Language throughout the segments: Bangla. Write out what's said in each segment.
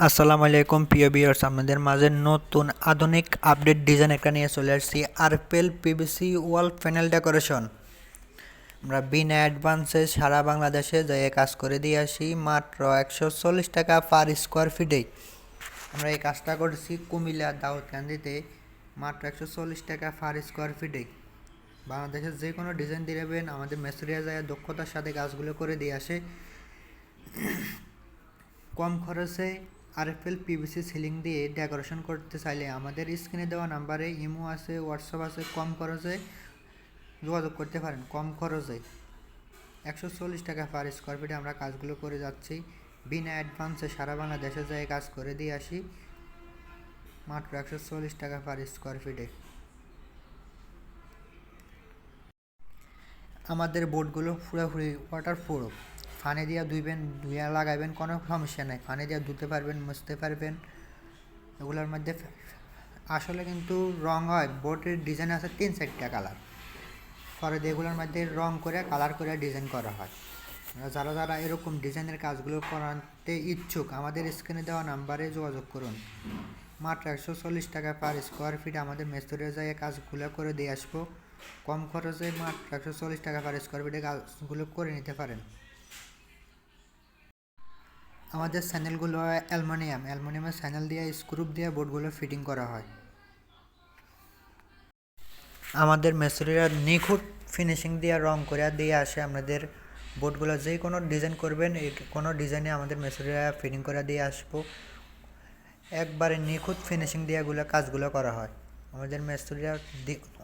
আসসালামু আলাইকুম, প্রিয় ভিউয়ার্স আপনাদের মাঝে নতুন আধুনিক আপডেট ডিজাইন একটা নিয়ে চলে আসছি আরপেল পিভিসি ওয়াল প্যানেল ডেকোরেশন আমরা বিনা অ্যাডভান্সে সারা বাংলাদেশে যাই কাজ করে দিয়ে আসি, মাত্র একশো চল্লিশ টাকা পার স্কোয়ার ফিটেই আমরা এই কাজটা করছি কুমিল্লা দাউদকান্দিতে, মাত্র একশো চল্লিশ টাকা পার স্কোয়ার ফিটেই বাংলাদেশের যে কোনো ডিজাইন দিয়ে দেবেন আমাদের মেসুরিয়া যায় দক্ষতার সাথে কাজগুলো করে দিয়ে আসে। কম খরচে আরএফএল পিভিসি সিলিং দিয়ে ডেকোরেশন করতে চাইলে আমাদের স্ক্রিনে দেওয়া নাম্বারে ইমো আছে, হোয়াটসঅ্যাপ আছে, কম খরচে যোগাযোগ করতে পারেন, কম খরচে। একশো চল্লিশ টাকা পার স্কোয়ার ফিটে আমরা কাজগুলো করে যাচ্ছি। বিনা অ্যাডভান্সে সারা বাংলাদেশে যেয়ে কাজ করে দিয়ে আসি। মাত্র একশো চল্লিশ টাকা পার স্কোয়ার ফিটে আমাদের বোর্ডগুলো পুরোপুরি ওয়াটার প্রুফ ফানে দিয়ে ধুইবেন, ধুইয়া লাগাইবেন, কোনো সমস্যা নাই। ফানে দিয়ে ধুতে পারবেন, মুছতে পারবেন। এগুলোর মধ্যে আসলে কিন্তু রং হয়। বোর্ডের ডিজাইন আছে তিন চারটা কালার। পরে এগুলোর মধ্যে রং করে, কালার করে ডিজাইন করা হয়। যারা যারা এরকম ডিজাইনের কাজগুলো করাতে ইচ্ছুক, আমাদের স্ক্রিনে দেওয়া নাম্বারে যোগাযোগ করুন। মাত্র একশো চল্লিশ টাকা পার স্কোয়ার ফিট আমাদের মেস্তরে যায় কাজগুলো করে দিয়ে আসব। কম খরচে মাত্র একশো চল্লিশ টাকা পার স্কোয়ার ফিটে কাজগুলো করে নিতে পারেন। আমাদের চ্যানেলগুলো অ্যালমোনিয়াম। অ্যালমোনিয়ামের চ্যানেল দিয়ে, স্ক্রুপ দিয়ে বোর্ডগুলো ফিটিং করা হয়। আমাদের মেসুরিরা নিখুঁত ফিনিশিং দিয়ে, রং করে দিয়ে আসে। আমাদের বোর্ডগুলো যে কোনো ডিজাইন করবেন কোনো ডিজাইনে আমাদের মেসুরিরা ফিটিং করে দিয়ে আসব। একবারে নিখুঁত ফিনিশিং দিয়ে এগুলো কাজগুলো করা হয়। আমাদের মেস্তুরিরা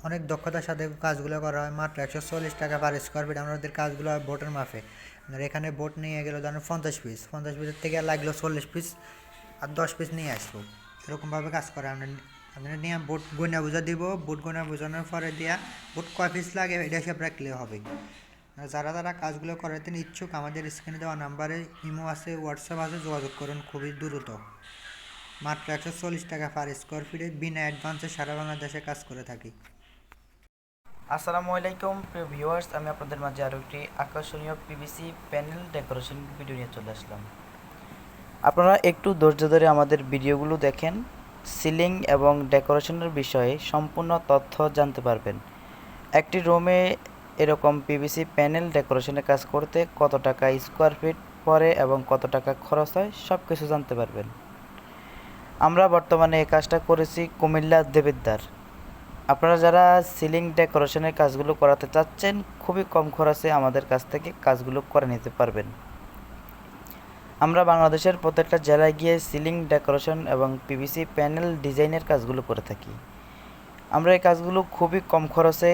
অনেক দক্ষতার সাথে কাজগুলো করা হয়। মাত্র একশো চল্লিশ টাকা পার স্কোয়ার ফিট আমাদের কাজগুলো হয় বোটের মাপে। আপনার এখানে বোট নিয়ে গেলো ধরেন পঞ্চাশ পিস পঞ্চাশ পিসের থেকে লাগল চল্লিশ পিস আর দশ পিস নিয়ে আসব। এরকমভাবে কাজ করে আমরা আপনারা নিয়ে বোট গয়না বুঝা দিব বোট গয়না বোঝানোর পরে দিয়া বোট কয় পিস লাগে এটা হিসাব রাখলে হবে। যারা যারা কাজগুলো করাতে ইচ্ছুক, আমাদের স্ক্রিনে দেওয়া নাম্বারে ইমো আছে হোয়াটসঅ্যাপ আছে, যোগাযোগ করুন, খুবই দ্রুত। মাত্র একশো চল্লিশ টাকা পার স্কোয়ার ফিটে বিনা অ্যাডভান্সে সারা বাংলাদেশে কাজ করে থাকি। আসসালামু আলাইকুম, প্রিয় ভিউয়ার্স, আমি আপনাদের মাঝে আরও একটি আকর্ষণীয় পিভিসি প্যানেল ডেকোরেশন ভিডিও নিয়ে চলে আসলাম। আপনারা একটু ধৈর্য ধরে আমাদের ভিডিওগুলো দেখেন সিলিং এবং ডেকোরেশনের বিষয়ে সম্পূর্ণ তথ্য জানতে পারবেন। একটি রুমে এরকম পিভিসি প্যানেল ডেকোরেশনের কাজ করতে কত টাকা স্কোয়ার ফিট পড়ে এবং কত টাকা খরচ হয় সব কিছু জানতে পারবেন। আমরা বর্তমানে এই কাজটা করেছি কুমিল্লা দেবিদ্দার আপনারা যারা সিলিং ডেকোরেশনের কাজগুলো করাতে চাচ্ছেন, খুবই কম খরচে আমাদের কাছ থেকে কাজগুলো করে নিতে পারবেন। আমরা বাংলাদেশের প্রত্যেকটা জেলায় গিয়ে সিলিং ডেকোরেশন এবং পিভিসি প্যানেল ডিজাইনের কাজগুলো করে থাকি। আমরা এই কাজগুলো খুবই কম খরচে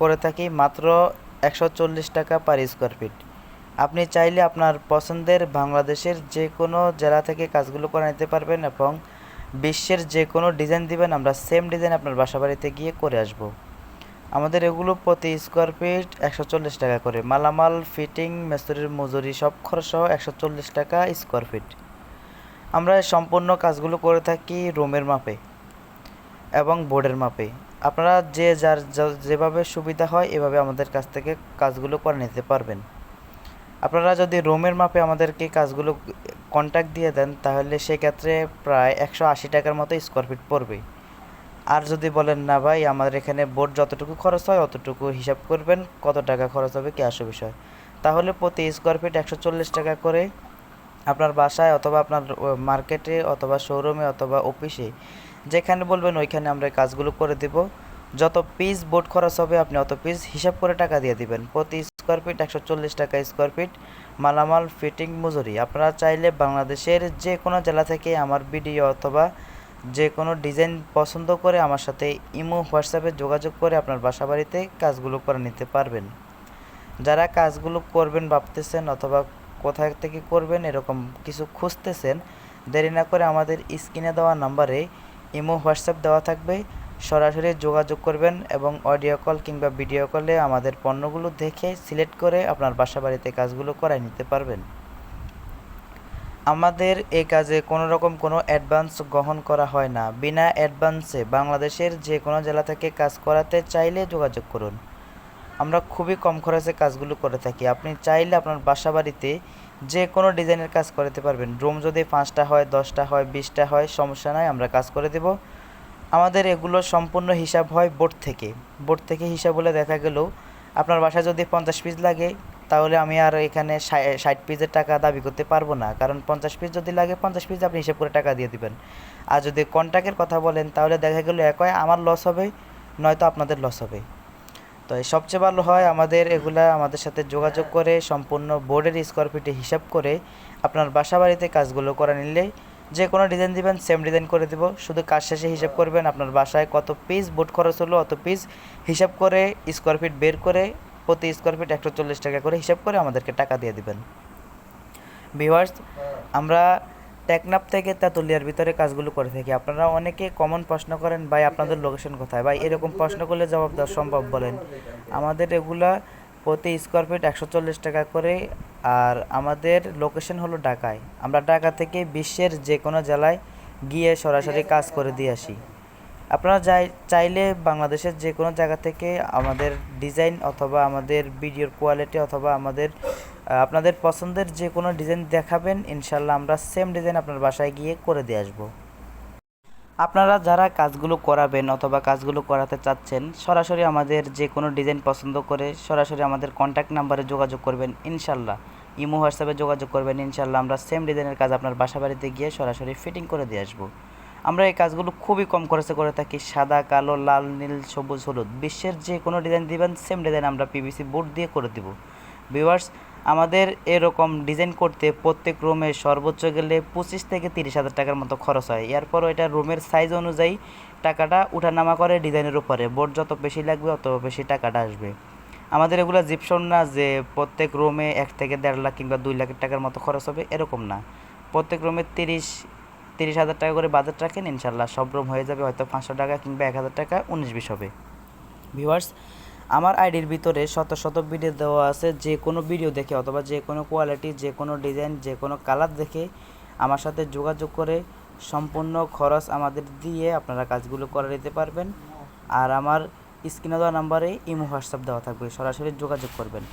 করে থাকি, মাত্র একশো চল্লিশ টাকা পার স্কোয়ার ফিট আপনি চাইলে আপনার পছন্দের বাংলাদেশের যে কোনো জেলা থেকে কাজগুলো করে নিতে পারবেন এবং বিশ্বের যে কোনো ডিজাইন দিবেন, আমরা সেম ডিজাইন আপনার বাসা বাড়িতে গিয়ে করে আসব। আমাদের এগুলো প্রতি স্কোয়ার ফিট একশো চল্লিশ টাকা করে। মালামাল ফিটিং মেস্তরির মজুরি সব খরচ সহ একশো চল্লিশ টাকা স্কোয়ার ফিট আমরা সম্পূর্ণ কাজগুলো করে থাকি রুমের মাপে এবং বোর্ডের মাপে। আপনারা যে যার যেভাবে সুবিধা হয়, এভাবে আমাদের কাছ থেকে কাজগুলো করে নিতে পারবেন। আপনারা যদি রুমের মাপে আমাদেরকে কাজগুলো কন্ট্যাক্ট দিয়ে দেন, তাহলে সেক্ষেত্রে প্রায় একশো আশি টাকার মতো স্কোয়ার ফিট পড়বে আর যদি বলেন, না ভাই, আমাদের এখানে বোর্ড যতটুকু খরচ হয়, অতটুকু হিসাব করবেন, কত টাকা খরচ হবে কি আসে বিষয়? তাহলে প্রতি স্কোয়ার ফিট একশো চল্লিশ টাকা করে আপনার বাসায় অথবা আপনার মার্কেটে অথবা শোরুমে অথবা অফিসে যেখানে বলবেন, ওইখানে আমরা কাজগুলো করে দেব। যত পিস বোর্ড খরচ হবে, আপনি অত পিস হিসাব করে টাকা দিয়ে দিবেন। প্রতি স্কোয়ার ফিট একশো চল্লিশ টাকা স্কোয়ার ফিট মালামাল ফিটিং মজুরি। আপনারা চাইলে বাংলাদেশের যে কোনো জেলা থেকে আমার ভিডিও অথবা যে কোনো ডিজাইন পছন্দ করে আমার সাথে ইমো, হোয়াটসঅ্যাপে যোগাযোগ করে আপনার বাসা বাড়িতে কাজগুলো করে নিতে পারবেন। যারা কাজগুলো করবেন, ভাবতেছেন অথবা কোথা থেকে করবেন, এরকম কিছু খুঁজতেছেন, দেরি না করে আমাদের স্ক্রিনে দেওয়া নাম্বারে ইমো, হোয়াটসঅ্যাপ দেওয়া থাকবে। সরাসরি যোগাযোগ করবেন এবং অডিও কল কিংবা ভিডিও কলে আমাদের পণ্যগুলো দেখে সিলেক্ট করে আপনার বাসা বাড়িতে কাজগুলো করাই নিতে পারবেন। আমাদের এই কাজে কোনো রকম কোনো অ্যাডভান্স গ্রহণ করা হয় না। বিনা অ্যাডভান্সে বাংলাদেশের যে কোনো জেলা থেকে কাজ করাতে চাইলে যোগাযোগ করুন। আমরা খুবই কম খরচে কাজগুলো করে থাকি। আপনি চাইলে আপনার বাসা বাড়িতে যে কোনো ডিজাইনের কাজ করাতে পারবেন। রুম যদি পাঁচটা হয়, দশটা হয়, বিশটা হয়, সমস্যা নাই, আমরা কাজ করে দেব। আমাদের এগুলো সম্পূর্ণ হিসাব হয় বোর্ড থেকে। বোর্ড থেকে হিসাব হলে দেখা গেল আপনার বাসায় যদি পঞ্চাশ পিস লাগে, তাহলে আমি আর এখানে ষাট পিসের টাকা দাবি করতে পারব না। কারণ পঞ্চাশ পিস যদি লাগে, পঞ্চাশ পিস আপনি হিসাব করে টাকা দিয়ে দেবেন। আর যদি কন্ট্রাক্টের কথা বলেন, তাহলে দেখা গেলো এক হয় আমার লস হবে, নয়তো আপনাদের লস হবে। তো সবচেয়ে ভালো হয় আমাদের এগুলা আমাদের সাথে যোগাযোগ করে, সম্পূর্ণ বোর্ডের স্কোয়ার ফিটে হিসাব করে, আপনার বাসা বাড়িতে কাজগুলো করে নিলে যে কোনো ডিজাইন দিবেন সেম ডিজাইন করে দেব। শুধু কাজ শেষে হিসাব করবেন আপনার বাসায় কত পিস বোর্ড খরচ হলো, অত পিস হিসাব করে স্কোয়ার ফিট বের করে প্রতি স্কোয়ার ফিট একশো চল্লিশ টাকা করে হিসাব করে আমাদেরকে টাকা দিয়ে দিবেন। ভিউয়ার্স আমরা টেকনাপ থেকে তেঁতুলিয়ার ভিতরে কাজগুলো করে থাকি। আপনারা অনেকে কমন প্রশ্ন করেন, ভাই, আপনাদের লোকেশন কোথায়? ভাই, এরকম প্রশ্ন করলে জবাব দেওয়া সম্ভব বলেন। আমাদের এগুলা প্রতি স্কোয়ার ফিট একশো চল্লিশ টাকা করে আর আমাদের লোকেশন হলো ঢাকায়। আমরা ঢাকা থেকে বিশ্বের যে কোনো জেলায় গিয়ে সরাসরি কাজ করে দিয়ে আসি। আপনারা যাই, চাইলে বাংলাদেশের যে কোনো জায়গা থেকে আমাদের ডিজাইন অথবা আমাদের ভিডিওর কোয়ালিটি অথবা আমাদের আপনাদের পছন্দের যে কোনো ডিজাইন দেখাবেন, ইনশাল্লাহ আমরা সেম ডিজাইন আপনার বাসায় গিয়ে করে দিয়ে আসব। আপনারা যারা কাজগুলো করাবেন অথবা কাজগুলো করাতে চাচ্ছেন, সরাসরি আমাদের যে কোনো ডিজাইন পছন্দ করে সরাসরি আমাদের কন্ট্যাক্ট নাম্বারে যোগাযোগ করবেন, ইনশাল্লাহ। ইমো, হোয়াটসঅ্যাপে যোগাযোগ করবেন ইনশাল্লাহ আমরা সেম ডিজাইনের কাজ আপনার বাসা বাড়িতে গিয়ে সরাসরি ফিটিং করে দিয়ে আসব। আমরা এই কাজগুলো খুবই কম খরচে করে থাকি, সাদা, কালো, লাল, নীল, সবুজ, হলুদ, বিশ্বের যে কোনো ডিজাইন দিবেন সেম ডিজাইন আমরা পিভিসি বোর্ড দিয়ে করে দিব। ভিউয়ার্স আমাদের এরকম ডিজাইন করতে প্রত্যেক রুমে সর্বোচ্চ গেলে পঁচিশ থেকে তিরিশ হাজার টাকার মতো খরচ হয়। এরপরও এটা রুমের সাইজ অনুযায়ী টাকাটা উঠানামা করে ডিজাইনের উপরে। বোর্ড যত বেশি লাগবে, অত বেশি টাকাটা আসবে। আমাদের এগুলো জিপসন না যে প্রত্যেক রুমে এক থেকে দেড় লাখ কিংবা দুই লাখ টাকার মতো খরচ হবে, এরকম না। প্রত্যেক রুমে তিরিশ তিরিশ হাজার টাকা করে বাজেট রাখেন ইনশাল্লাহ সব রুম হয়ে যাবে, হয়তো পাঁচশো টাকা কিংবা এক হাজার টাকা, উনিশ, বিশ হবে। ভিউয়ার্স আমার আইডির ভিতরে শত শত ভিডিও দেওয়া আছে, যে কোনো ভিডিও দেখে অথবা যে কোনো কোয়ালিটি যে কোনো ডিজাইন যে কোনো কালার দেখে আমার সাথে যোগাযোগ করে সম্পূর্ণ খরচ আমাদের দিয়ে আপনারা কাজগুলো করে নিতে পারবেন। আর আমার স্ক্রিনে দেওয়া নাম্বারে ইমো, হোয়াটসঅ্যাপ দেওয়া থাকবে। সরাসরি যোগাযোগ করবেন।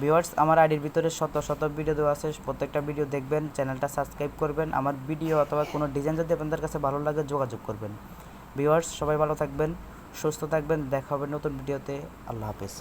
ভিউয়ার্স, আমার আইডির ভিতরে শত শত ভিডিও দেওয়া আছে। প্রত্যেকটা ভিডিও দেখবেন, চ্যানেলটা সাবস্ক্রাইব করবেন। আমার ভিডিও অথবা কোনো ডিজাইন যদি আপনাদের কাছে ভালো লাগে, যোগাযোগ করবেন। ভিউয়ার্স, সবাই ভালো থাকবেন, সুস্থ থাকবেন। দেখা হবে নতুন ভিডিওতে। আল্লাহ হাফেজ।